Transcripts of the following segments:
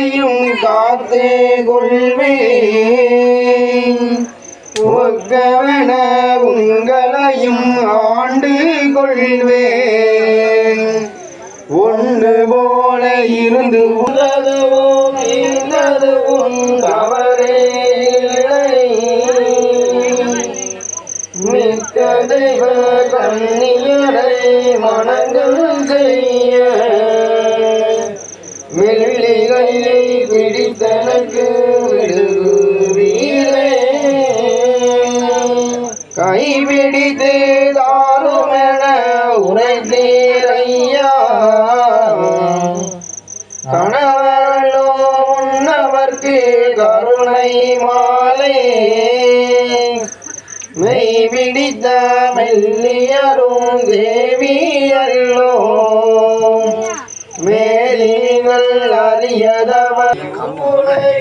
உங்களையும் காத்தே கொள்வேன் ஒக்கவன உங்களையும் ஆண்டு கொள்வேன் ஒன்று போல இருந்து உதவும் இருந்ததுவும் தவறே மிக்க தெய்வ கண்ணியரை செய்ய. வெள்ளிகையை பிடித்தனக்கு விடுவீரே கைபிடித்து தாருமென உரைத்தீரையா கணவர்களோ முன்னவர்க்கு கருணை மாலை. மெய் பிடித்த மெல்லியரும் தேவியல்லோ அறியதவர் இந்திடவே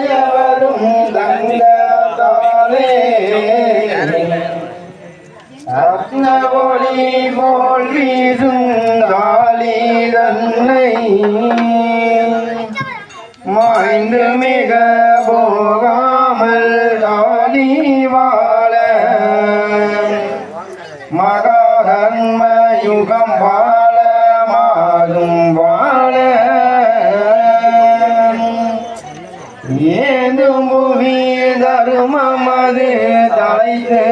மாயவரும் தங்கத்தாலே ரத்ன ஒளி போல் வீசும் காளி தன்னை மாய்ந்து மிக போகாமல் காளி வாழ மகாதன்ம யுகம் வாழ மாதும் দুমুহি দারু মামারে দাঁড়াইতে